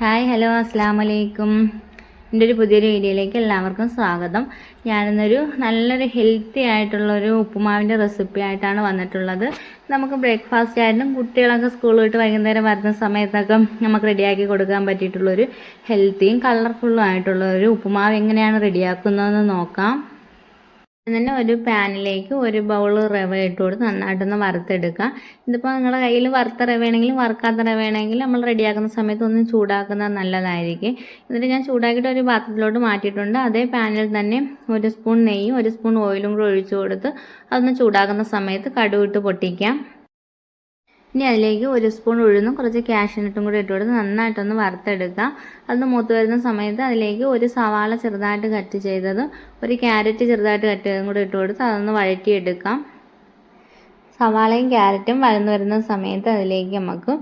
Hi hello അസ്സാം വലൈക്കും എന്റെ ഒരു പുതിയൊരു വീഡിയോയിലേക്ക് എല്ലാവർക്കും സ്വാഗതം. ഞാനിന്നൊരു നല്ലൊരു ഹെൽത്തി ആയിട്ടുള്ളൊരു ഉപ്പുമാവിന്റെ റെസിപ്പി ആയിട്ടാണ് വന്നിട്ടുള്ളത്. നമുക്ക് ബ്രേക്ക്ഫാസ്റ്റ് ആയിട്ടും കുട്ടികളൊക്കെ സ്കൂൾ വിട്ട് വൈകുന്നേരം വരുന്ന സമയത്തൊക്കെ നമുക്ക് റെഡിയാക്കി കൊടുക്കാൻ പറ്റിയിട്ടുള്ളൊരു ഹെൽത്തിയും കളർഫുള്ളും ആയിട്ടുള്ള ഒരു ഉപ്പുമാവ് എങ്ങനെയാണ് റെഡിയാക്കുന്നതെന്ന് നോക്കാം. തന്നെ ഒരു പാനിലേക്ക് ഒരു ബൗൾ റവ ഇട്ട് കൊടുത്ത് നന്നായിട്ടൊന്ന് വറുത്തെടുക്കുക. ഇതിപ്പോൾ നിങ്ങളുടെ കയ്യിൽ വറുത്ത റവ ആണെങ്കിലും വറുക്കാത്ത റവ ആണെങ്കിലും നമ്മൾ റെഡിയാക്കുന്ന സമയത്ത് ഒന്ന് ചൂടാക്കുന്നത് നല്ലതായിരിക്കും. എന്നിട്ട് ഞാൻ ചൂടാക്കിയിട്ട് ഒരു പാത്രത്തിലോട്ട് മാറ്റിയിട്ടുണ്ട്. അതേ പാനിൽ തന്നെ ഒരു സ്പൂൺ നെയ്യും ഒരു സ്പൂൺ ഓയിലും കൂടെ ഒഴിച്ചു കൊടുത്ത് അതൊന്ന് ചൂടാക്കുന്ന സമയത്ത് കടുവിട്ട് പൊട്ടിക്കാം. ഇനി അതിലേക്ക് ഒരു സ്പൂൺ ഉഴുന്നും കുറച്ച് കാഷ്യനട്ടും കൂടി ഇട്ട് കൊടുത്ത് നന്നായിട്ടൊന്ന് വറുത്തെടുക്കുക. അതൊന്ന് മൂത്ത് വരുന്ന സമയത്ത് അതിലേക്ക് ഒരു സവാള ചെറുതായിട്ട് കട്ട് ചെയ്തതും ഒരു ക്യാരറ്റ് ചെറുതായിട്ട് കട്ട് ചെയ്തതും കൂടി ഇട്ട് കൊടുത്ത് അതൊന്ന് വഴറ്റിയെടുക്കാം. സവാളയും ക്യാരറ്റും വഴന്നു വരുന്ന സമയത്ത് അതിലേക്ക് നമുക്ക്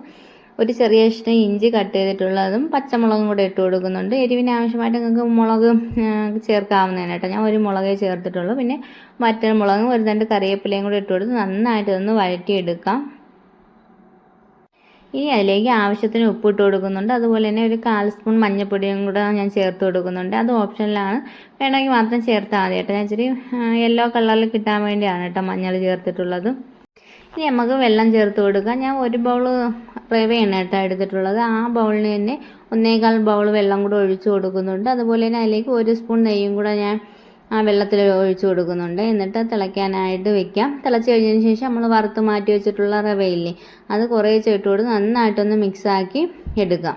ഒരു ചെറിയ ഇഷ്ടം ഇഞ്ചി കട്ട് ചെയ്തിട്ടുള്ളതും പച്ചമുളകും കൂടെ ഇട്ട് കൊടുക്കുന്നുണ്ട്. എരിവിന് ആവശ്യമായിട്ട് നിങ്ങൾക്ക് മുളക് ചേർക്കാവുന്നതാണ് കേട്ടോ. ഞാൻ ഒരു മുളകേ ചേർത്തിട്ടുള്ളൂ. പിന്നെ മറ്റൊരു മുളകും ഒരു രണ്ട് കറിവേപ്പിലയും കൂടെ ഇട്ട് കൊടുത്ത് നന്നായിട്ടൊന്ന് വഴറ്റിയെടുക്കാം. ഇനി അതിലേക്ക് ആവശ്യത്തിന് ഉപ്പ് ഇട്ട് കൊടുക്കുന്നുണ്ട്. അതുപോലെ തന്നെ ഒരു കാൽ സ്പൂൺ മഞ്ഞൾപ്പൊടിയും കൂടെ ഞാൻ ചേർത്ത് കൊടുക്കുന്നുണ്ട്. അത് ഓപ്ഷനിലാണ്. വേണമെങ്കിൽ മാത്രം ചേർത്താൽ മതി കേട്ടോ. ഞാൻ ഇച്ചിരി യെല്ലോ കളറിൽ കിട്ടാൻ വേണ്ടിയാണ് കേട്ടോ മഞ്ഞൾ ചേർത്തിട്ടുള്ളത്. ഇനി നമുക്ക് വെള്ളം ചേർത്ത് കൊടുക്കാം. ഞാൻ ഒരു ബൗൾ റവയാണ് കേട്ടോ എടുത്തിട്ടുള്ളത്. ആ ബൗളിന് തന്നെ ഒന്നേകാൽ ബൗൾ വെള്ളം കൂടെ ഒഴിച്ചു കൊടുക്കുന്നുണ്ട്. അതുപോലെ തന്നെ അതിലേക്ക് ഒരു സ്പൂൺ നെയ്യും കൂടെ ഞാൻ ആ വെള്ളത്തിൽ ഒഴിച്ചു കൊടുക്കുന്നുണ്ട്. എന്നിട്ട് തിളയ്ക്കാനായിട്ട് വെക്കാം. തിളച്ച് കഴിഞ്ഞതിന് ശേഷം നമ്മൾ വറുത്ത് മാറ്റി വെച്ചിട്ടുള്ള റവയില്ലേ അത് കുറേ കൊടുത്ത് നന്നായിട്ടൊന്ന് മിക്സാക്കി എടുക്കാം.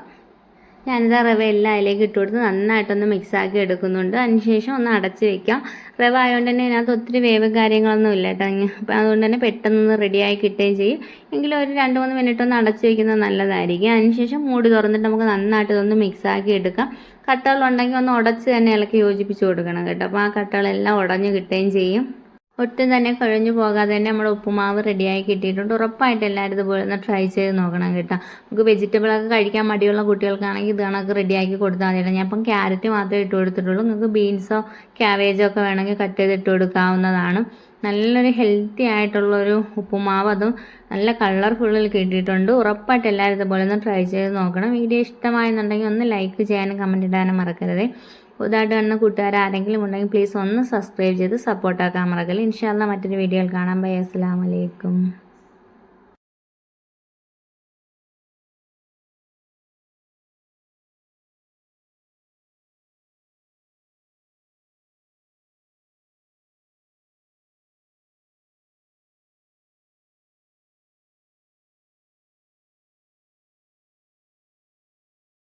ഞാനിത് റവ എല്ലാം അതിലേക്ക് ഇട്ട് കൊടുത്ത് നന്നായിട്ടൊന്ന് മിക്സാക്കി എടുക്കുന്നുണ്ട്. അതിനുശേഷം ഒന്ന് അടച്ച് വെക്കാം. റവ ആയതുകൊണ്ട് തന്നെ ഇതിനകത്ത് ഒത്തിരി വേവ് കാര്യങ്ങളൊന്നും ഇല്ല കേട്ടോ. അപ്പം അതുകൊണ്ട് തന്നെ പെട്ടെന്ന് റെഡിയായി കിട്ടുകയും ചെയ്യും. എങ്കിലും ഒരു രണ്ട് മൂന്ന് മിനിറ്റ് ഒന്ന് അടച്ച് വെക്കുന്നത് നല്ലതായിരിക്കും. അതിനുശേഷം മൂടി തുറന്നിട്ട് നമുക്ക് നന്നായിട്ട് ഇതൊന്ന് മിക്സാക്കി എടുക്കാം. കട്ടകളുണ്ടെങ്കിൽ ഒന്ന് ഉടച്ച് തന്നെ ഇളക്കി യോജിപ്പിച്ച് കൊടുക്കണം കേട്ടോ. അപ്പോൾ ആ കട്ടകളെല്ലാം ഉടഞ്ഞ് കിട്ടുകയും ചെയ്യും. ഒട്ടും തന്നെ കുഴഞ്ഞു പോകാതെ തന്നെ നമ്മുടെ ഉപ്പുമാവ് റെഡിയായി കിട്ടിയിട്ടുണ്ട്. ഉറപ്പായിട്ട് എല്ലാവരും ഇതുപോലെ ഒന്ന് ട്രൈ ചെയ്ത് നോക്കണം കേട്ടോ. നമുക്ക് വെജിറ്റബിളൊക്കെ കഴിക്കാൻ മടിയുള്ള കുട്ടികൾക്കാണെങ്കിൽ ഇത് കണക്ക് റെഡിയാക്കി കൊടുത്താൽ മതി ഞാൻ ഇപ്പം ക്യാരറ്റ് മാത്രമേ ഇട്ട് കൊടുത്തിട്ടുള്ളൂ. നിങ്ങൾക്ക് ബീൻസോ ക്യാബേജോ ഒക്കെ വേണമെങ്കിൽ കട്ട് ചെയ്ത് ഇട്ട് കൊടുക്കാവുന്നതാണ്. നല്ലൊരു ഹെൽത്തി ആയിട്ടുള്ളൊരു ഉപ്പുമാവ് അതും നല്ല കളർഫുള്ളിൽ കിട്ടിയിട്ടുണ്ട്. ഉറപ്പായിട്ട് എല്ലാവരും ഇതുപോലെ ഒന്ന് ട്രൈ ചെയ്ത് നോക്കണം. വീഡിയോ ഇഷ്ടമായെന്നുണ്ടെങ്കിൽ ഒന്ന് ലൈക്ക് ചെയ്യാനും കമന്റ് ഇടാനും മറക്കരുത്. പുതുതായിട്ട് വന്ന കൂട്ടുകാർ ആരെങ്കിലും ഉണ്ടെങ്കിൽ പ്ലീസ് ഒന്ന് സബ്സ്ക്രൈബ് ചെയ്ത് സപ്പോർട്ടാക്കാൻ മറക്കല്ലേ ഇൻഷാല്ല മറ്റൊരു വീഡിയോയിൽ കാണാം. ബൈ. അസ്സാം വലൈക്കും